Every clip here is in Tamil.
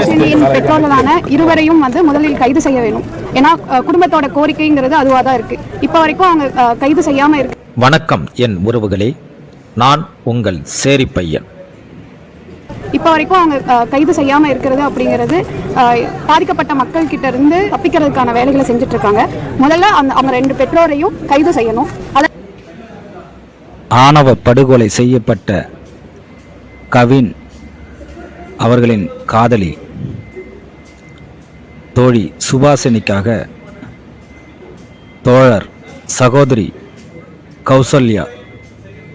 குழந்தையின் பெற்றோர்களான இருவரையும் வந்து முதலில் கைது செய்ய வேணும் ஏன்னா குடும்பத்தோட கோரிக்கைங்கிறது அதுவாக தான் இருக்கு. இப்போ வரைக்கும் அவங்க கைது செய்யாம இருக்கு. வணக்கம் என் உறவுகளே. நான் உங்கள் சேரி பையன். இப்போ வரைக்கும் அவங்க கைது செய்யாம இருக்கிறது அப்படிங்கிறது பாதிக்கப்பட்ட மக்கள் கிட்ட இருந்து தப்பிக்கிறதுக்கான வேலைகளை செஞ்சுட்டு இருக்காங்க முதல்ல அந்த அவங்க ரெண்டு பெற்றோரையும் கைது செய்யணும். ஆணவ படுகொலை செய்யப்பட்ட கவின் அவர்களின் காதலி. தோழி சுபாசினிக்காக தோழர் சகோதரி கௌசல்யா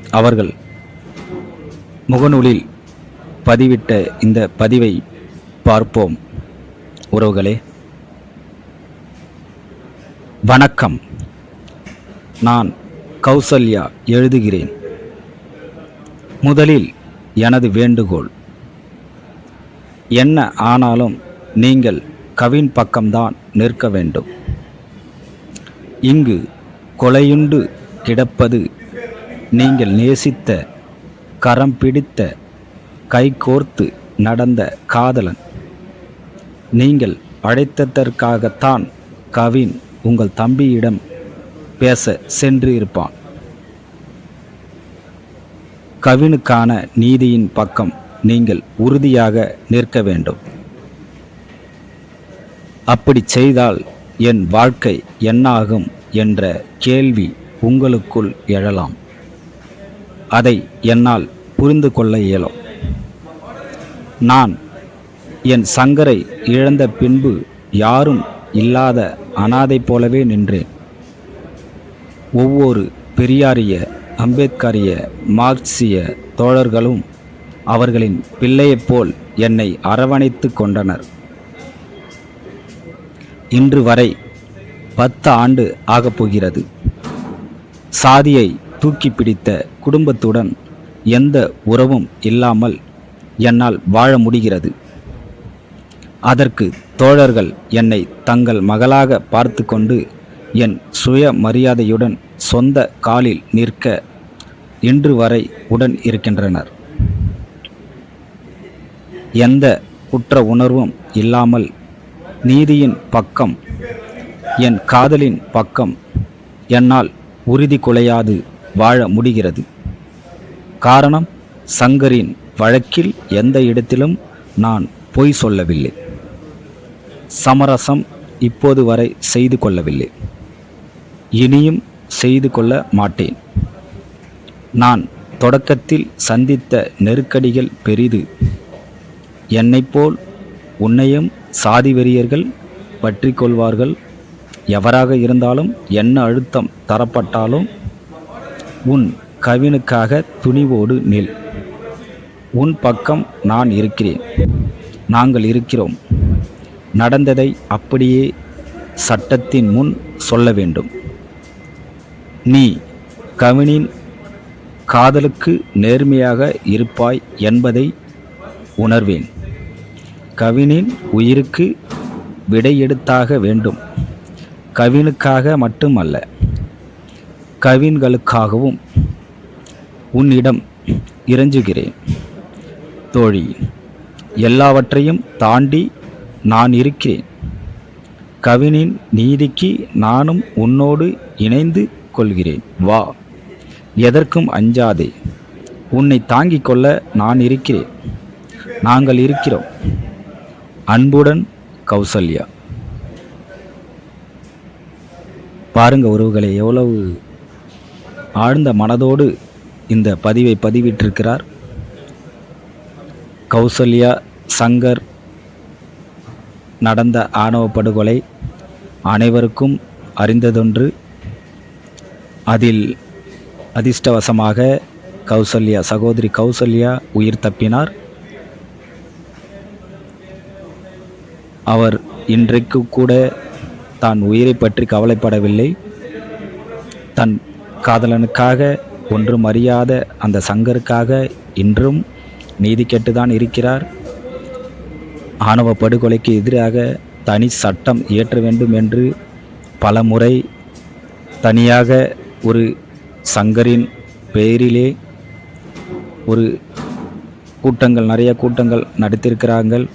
அவர்கள் முகநூலில் பதிவிட்ட இந்த பதிவை பார்ப்போம். உறவுகளே வணக்கம். நான் கௌசல்யா எழுதுகிறேன். முதலில் எனது வேண்டுகோள். என்ன ஆனாலும் நீங்கள் கவின் பக்கம்தான் நிற்க வேண்டும். இங்கு கொலையுண்டு கிடப்பது நீங்கள் நேசித்த கரம் பிடித்த கைகோர்த்து நடந்த காதலன். நீங்கள் அழைத்ததற்காகத்தான் கவின் உங்கள் தம்பியிடம் பேச சென்று இருப்பான். கவினுக்கான நீதியின் பக்கம் நீங்கள் உறுதியாக நிற்க வேண்டும். அப்படி செய்தால் என் வாழ்க்கை என்னாகும் என்ற கேள்வி உங்களுக்குள் எழலாம். அதை என்னால் புரிந்து கொள்ள இயலும். நான் என் சங்கரை இழந்த பின்பு யாரும் இல்லாத அனாதை போலவே நின்றேன். ஒவ்வொரு பெரியாரிய அம்பேத்கரிய மார்க்சிய தோழர்களும் அவர்களின் பிள்ளையைப் போல் என்னை அரவணைத்து கொண்டனர். இன்று வரை பத்து ஆண்டு ஆகப்போகிறது சாதியை தூக்கி பிடித்த குடும்பத்துடன் எந்த உறவும் இல்லாமல் என்னால் வாழ முடிகிறது. அதற்கு தோழர்கள் என்னை தங்கள் மகளாக பார்த்து கொண்டு என் சுய மரியாதையுடன் சொந்த காலில் நிற்க இன்று வரை உடன் இருக்கின்றனர். எந்த குற்ற உணர்வும் இல்லாமல் நீதியின் பக்கம் என் காதலின் பக்கம் என்னால் உறுதி குலையாது வாழ முடிகிறது. காரணம் சங்கரின் வழக்கில் எந்த இடத்திலும் நான் பொய் சொல்லவில்லை. சமரசம் இப்போது வரை செய்து கொள்ளவில்லை. இனியும் செய்து கொள்ள மாட்டேன். நான் தொடக்கத்தில் சந்தித்த நெருக்கடிகள் பெரிது. என்னைப்போல் உன்னையும் சாதி வெறியர்கள் பற்றி கொள்வார்கள் எவராக இருந்தாலும் என்ன அழுத்தம் தரப்பட்டாலும் உன் கவினுக்காக துணிவோடு நில். உன் பக்கம் நான் இருக்கிறேன். நாங்கள் இருக்கிறோம். நடந்ததை அப்படியே சட்டத்தின் முன் சொல்ல வேண்டும். நீ கவினின் காதலுக்கு நேர்மையாக இருப்பாய் என்பதை உணர்வேன். கவினின் உயிருக்கு விடையெடுத்தாக வேண்டும். கவினுக்காக மட்டுமல்ல கவின்களுக்காகவும் உன்னிடம் இறைஞ்சுகிறேன் தோழி எல்லாவற்றையும் தாண்டி நான் இருக்கிறேன். கவினின் நீதிக்கு நானும் உன்னோடு இணைந்து கொள்கிறேன். வா எதற்கும் அஞ்சாதே. உன்னை தாங்கிக் கொள்ள நான் இருக்கிறேன். நாங்கள் இருக்கிறோம். அன்புடன் கௌசல்யா. பாருங்கள் உறவுகளை எவ்வளவு ஆழ்ந்த மனதோடு இந்த பதிவை பதிவிட்டிருக்கிறார். கௌசல்யா சங்கர் நடந்த ஆணவ படுகொலை அனைவருக்கும் அறிந்ததொன்று. அதில் அதிர்ஷ்டவசமாக கௌசல்யா சகோதரி கௌசல்யா உயிர் தப்பினார். அவர் இன்றைக்கு கூட தான் உயிரை பற்றி கவலைப்படவில்லை. தன் காதலனுக்காக ஒன்றும் அறியாத அந்த சங்கருக்காக இன்றும் நீதி கேட்டுதான் இருக்கிறார். ஆணவ படுகொலைக்கு எதிராக தனி சட்டம் இயற்ற வேண்டும் என்று பல முறை தனியாக ஒரு சங்கரின் பெயரிலே ஒரு கூட்டங்கள் நிறைய கூட்டங்கள் நடத்தியிருக்கிறார்கள்.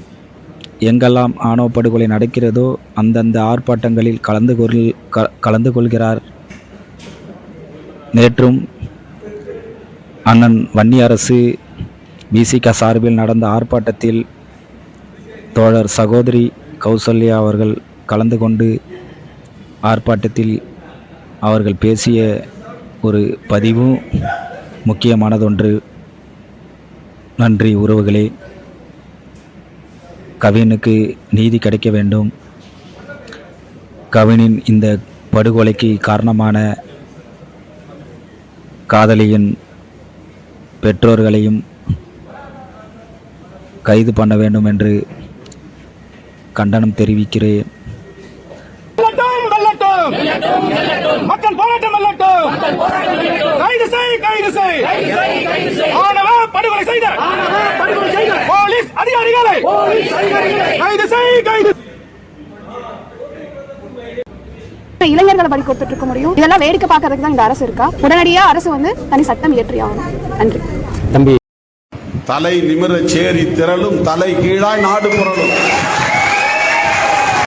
எங்கெல்லாம் ஆணவ படுகொலை நடக்கிறதோ அந்தந்த ஆர்ப்பாட்டங்களில் கலந்து கொள் க கலந்து கொள்கிறார். நேற்றும் அண்ணன் வன்னி அரசு விசிக சார்பில் நடந்த ஆர்ப்பாட்டத்தில் தோழர் சகோதரி கௌசல்யா அவர்கள் கலந்து கொண்டு ஆர்ப்பாட்டத்தில் அவர்கள் பேசிய ஒரு பதிவும் முக்கியமானதொன்று. நன்றி உறவுகளே. கவினுக்கு நீதி கிடைக்க வேண்டும். கவினின் இந்த படுகொலைக்கு காரணமான காதலியின் பெற்றோர்களையும் கைது பண்ண வேண்டும் என்று கண்டனம் தெரிவிக்கிறேன். மக்கள் போராட்டம் கைது செய் கைது செய் ஆணவ படுகொலை செய்த போலீஸ் அதிகாரிகளை கைது செய் கைது இளைஞர்களை பலி கொடுத்துட்டு இருக்க முடியும். இதெல்லாம் வேடிக்கை பார்க்கறதுக்கு தான் இந்த அரசு இருக்கா? உடனடியா அரசு வந்து தனி சட்டம் இயற்றி ஆகணும். நன்றி. தம்பி. தலை நிமிரச் சேரி திரளும் தலை கீழாய் நாடு புரளும்.